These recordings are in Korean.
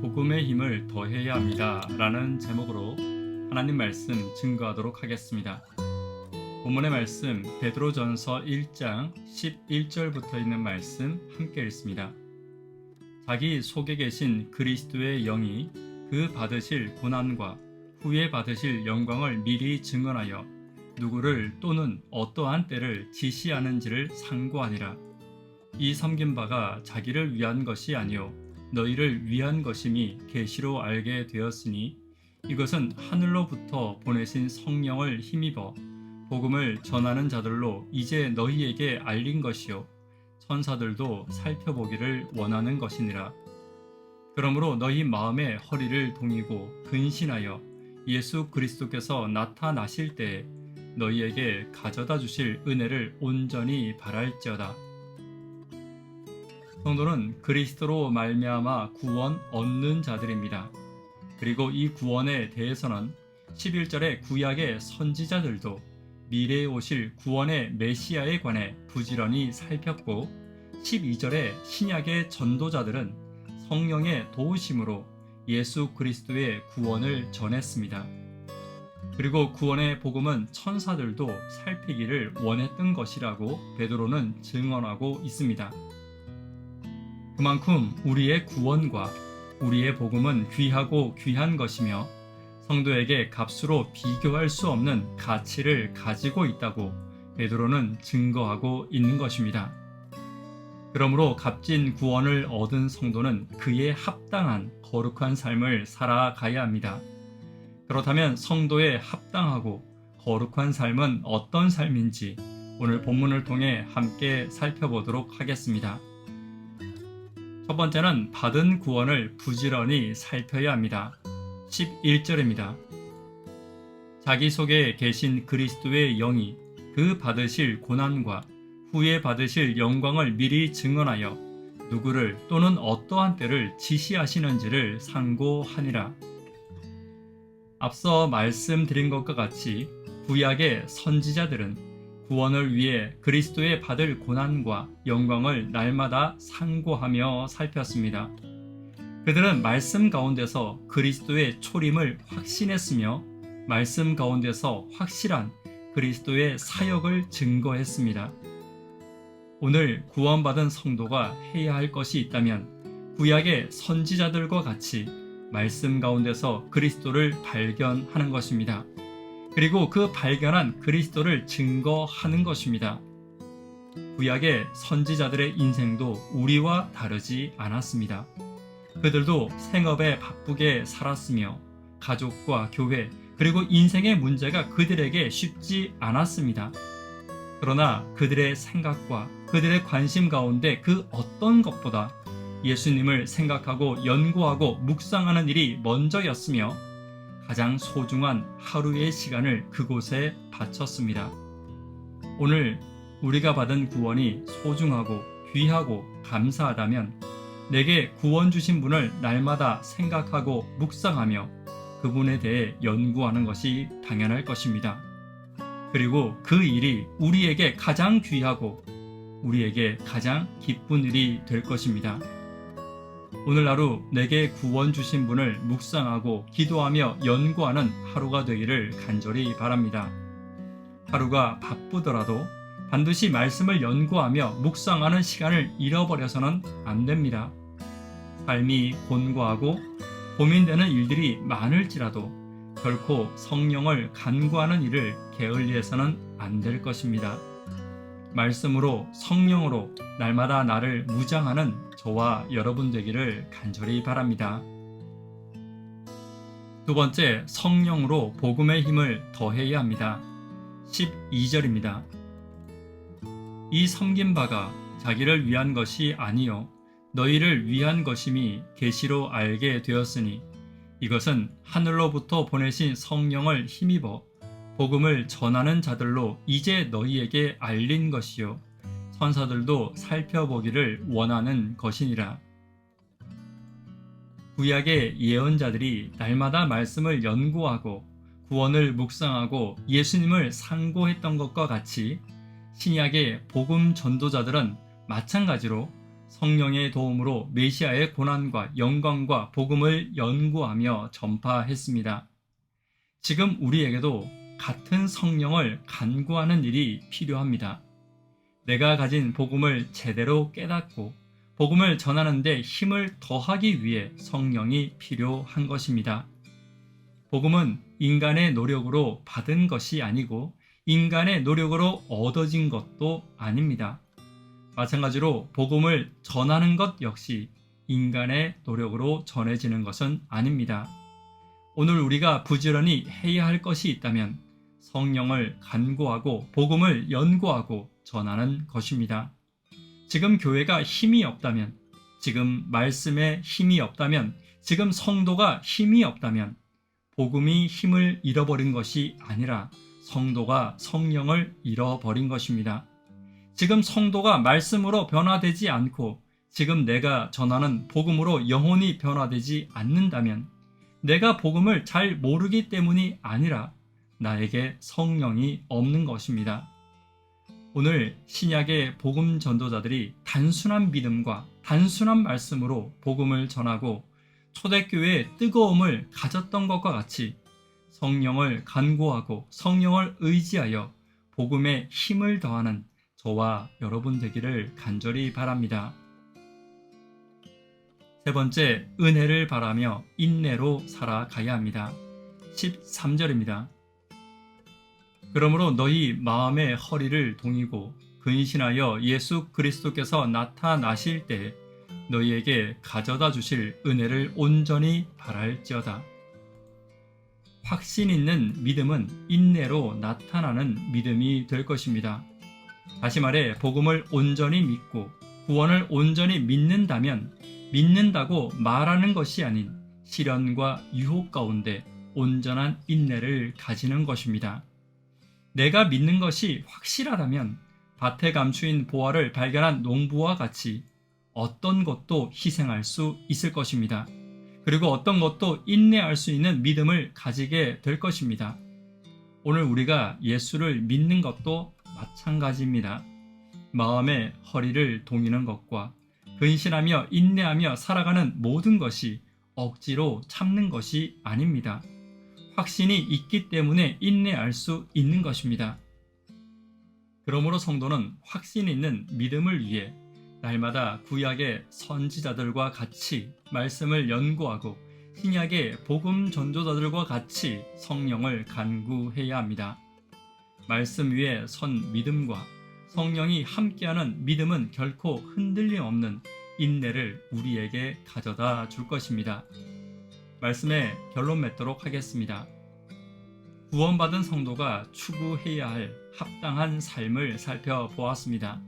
복음의 힘을 더해야 합니다. 라는 제목으로 하나님 말씀 증거하도록 하겠습니다. 본문의 말씀 베드로 전서 1장 11절부터 있는 말씀 함께 읽습니다. 자기 속에 계신 그리스도의 영이 그 받으실 고난과 후에 받으실 영광을 미리 증언하여 누구를 또는 어떠한 때를 지시하는지를 상고하니라. 이 섬긴 바가 자기를 위한 것이 아니요 너희를 위한 것임이 계시로 알게 되었으니 이것은 하늘로부터 보내신 성령을 힘입어 복음을 전하는 자들로 이제 너희에게 알린 것이요 천사들도 살펴보기를 원하는 것이니라. 그러므로 너희 마음의 허리를 동이고 근신하여 예수 그리스도께서 나타나실 때에 너희에게 가져다 주실 은혜를 온전히 바랄지어다. 성도는 그리스도로 말미암아 구원 얻는 자들입니다. 그리고 이 구원에 대해서는 11절의 구약의 선지자들도 미래에 오실 구원의 메시아에 관해 부지런히 살폈고 12절의 신약의 전도자들은 성령의 도우심으로 예수 그리스도의 구원을 전했습니다. 그리고 구원의 복음은 천사들도 살피기를 원했던 것이라고 베드로는 증언하고 있습니다. 그만큼 우리의 구원과 우리의 복음은 귀하고 귀한 것이며 성도에게 값으로 비교할 수 없는 가치를 가지고 있다고 베드로는 증거하고 있는 것입니다. 그러므로 값진 구원을 얻은 성도는 그에 합당한 거룩한 삶을 살아가야 합니다. 그렇다면 성도에 합당하고 거룩한 삶은 어떤 삶인지 오늘 본문을 통해 함께 살펴보도록 하겠습니다. 첫 번째는 받은 구원을 부지런히 살펴야 합니다. 11절입니다. 자기 속에 계신 그리스도의 영이 그 받으실 고난과 후에 받으실 영광을 미리 증언하여 누구를 또는 어떠한 때를 지시하시는지를 상고하니라. 앞서 말씀드린 것과 같이 구약의 선지자들은 구원을 위해 그리스도의 받을 고난과 영광을 날마다 상고하며 살폈습니다. 그들은 말씀 가운데서 그리스도의 초림을 확신했으며 말씀 가운데서 확실한 그리스도의 사역을 증거했습니다. 오늘 구원받은 성도가 해야 할 것이 있다면 구약의 선지자들과 같이 말씀 가운데서 그리스도를 발견하는 것입니다. 그리고 그 발견한 그리스도를 증거하는 것입니다. 구약의 선지자들의 인생도 우리와 다르지 않았습니다. 그들도 생업에 바쁘게 살았으며 가족과 교회 그리고 인생의 문제가 그들에게 쉽지 않았습니다. 그러나 그들의 생각과 그들의 관심 가운데 그 어떤 것보다 예수님을 생각하고 연구하고 묵상하는 일이 먼저였으며 가장 소중한 하루의 시간을 그곳에 바쳤습니다. 오늘 우리가 받은 구원이 소중하고 귀하고 감사하다면 내게 구원 주신 분을 날마다 생각하고 묵상하며 그분에 대해 연구하는 것이 당연할 것입니다. 그리고 그 일이 우리에게 가장 귀하고 우리에게 가장 기쁜 일이 될 것입니다. 오늘 하루 내게 구원 주신 분을 묵상하고 기도하며 연구하는 하루가 되기를 간절히 바랍니다. 하루가 바쁘더라도 반드시 말씀을 연구하며 묵상하는 시간을 잃어버려서는 안 됩니다. 삶이 곤고하고 고민되는 일들이 많을지라도 결코 성령을 간구하는 일을 게을리해서는 안 될 것입니다. 말씀으로 성령으로 날마다 나를 무장하는 저와 여러분 되기를 간절히 바랍니다. 두 번째, 성령으로 복음의 힘을 더해야 합니다. 12절입니다. 이 섬긴 바가 자기를 위한 것이 아니요 너희를 위한 것임이 계시로 알게 되었으니 이것은 하늘로부터 보내신 성령을 힘입어 복음을 전하는 자들로 이제 너희에게 알린 것이요 천사들도 살펴보기를 원하는 것이니라. 구약의 예언자들이 날마다 말씀을 연구하고 구원을 묵상하고 예수님을 상고했던 것과 같이 신약의 복음 전도자들은 마찬가지로 성령의 도움으로 메시아의 고난과 영광과 복음을 연구하며 전파했습니다. 지금 우리에게도 같은 성령을 간구하는 일이 필요합니다. 내가 가진 복음을 제대로 깨닫고 복음을 전하는데 힘을 더하기 위해 성령이 필요한 것입니다. 복음은 인간의 노력으로 받은 것이 아니고 인간의 노력으로 얻어진 것도 아닙니다. 마찬가지로 복음을 전하는 것 역시 인간의 노력으로 전해지는 것은 아닙니다. 오늘 우리가 부지런히 해야 할 것이 있다면 성령을 간구하고 복음을 연구하고 전하는 것입니다. 지금 교회가 힘이 없다면, 지금 말씀에 힘이 없다면, 지금 성도가 힘이 없다면, 복음이 힘을 잃어버린 것이 아니라 성도가 성령을 잃어버린 것입니다. 지금 성도가 말씀으로 변화되지 않고 지금 내가 전하는 복음으로 영혼이 변화되지 않는다면 내가 복음을 잘 모르기 때문이 아니라 나에게 성령이 없는 것입니다. 오늘 신약의 복음 전도자들이 단순한 믿음과 단순한 말씀으로 복음을 전하고 초대교회의 뜨거움을 가졌던 것과 같이 성령을 간구하고 성령을 의지하여 복음에 힘을 더하는 저와 여러분 되기를 간절히 바랍니다. 세 번째, 은혜를 바라며 인내로 살아가야 합니다. 13절입니다. 그러므로 너희 마음의 허리를 동이고 근신하여 예수 그리스도께서 나타나실 때 너희에게 가져다 주실 은혜를 온전히 바랄지어다. 확신 있는 믿음은 인내로 나타나는 믿음이 될 것입니다. 다시 말해, 복음을 온전히 믿고 구원을 온전히 믿는다면 믿는다고 말하는 것이 아닌 시련과 유혹 가운데 온전한 인내를 가지는 것입니다. 내가 믿는 것이 확실하다면 밭에 감추인 보화를 발견한 농부와 같이 어떤 것도 희생할 수 있을 것입니다. 그리고 어떤 것도 인내할 수 있는 믿음을 가지게 될 것입니다. 오늘 우리가 예수를 믿는 것도 마찬가지입니다. 마음의 허리를 동이는 것과 근신하며 인내하며 살아가는 모든 것이 억지로 참는 것이 아닙니다. 확신이 있기 때문에 인내할 수 있는 것입니다. 그러므로 성도는 확신 있는 믿음을 위해 날마다 구약의 선지자들과 같이 말씀을 연구하고 신약의 복음 전도자들과 같이 성령을 간구해야 합니다. 말씀 위에 선 믿음과 성령이 함께하는 믿음은 결코 흔들림 없는 인내를 우리에게 가져다 줄 것입니다. 말씀에 결론 맺도록 하겠습니다. 구원받은 성도가 추구해야 할 합당한 삶을 살펴보았습니다.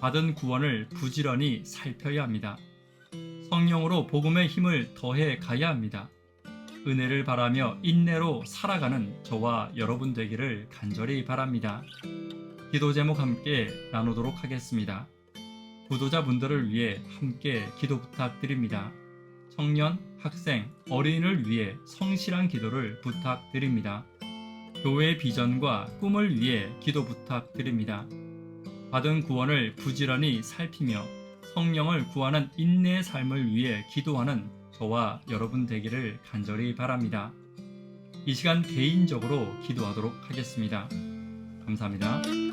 받은 구원을 부지런히 살펴야 합니다. 성령으로 복음의 힘을 더해 가야 합니다. 은혜를 바라며 인내로 살아가는 저와 여러분 되기를 간절히 바랍니다. 기도 제목 함께 나누도록 하겠습니다. 구도자분들을 위해 함께 기도 부탁드립니다. 청년, 학생, 어린이를 위해 성실한 기도를 부탁드립니다. 교회의 비전과 꿈을 위해 기도 부탁드립니다. 받은 구원을 부지런히 살피며 성령을 구하는 인내의 삶을 위해 기도하는 저와 여러분 되기를 간절히 바랍니다. 이 시간 개인적으로 기도하도록 하겠습니다. 감사합니다.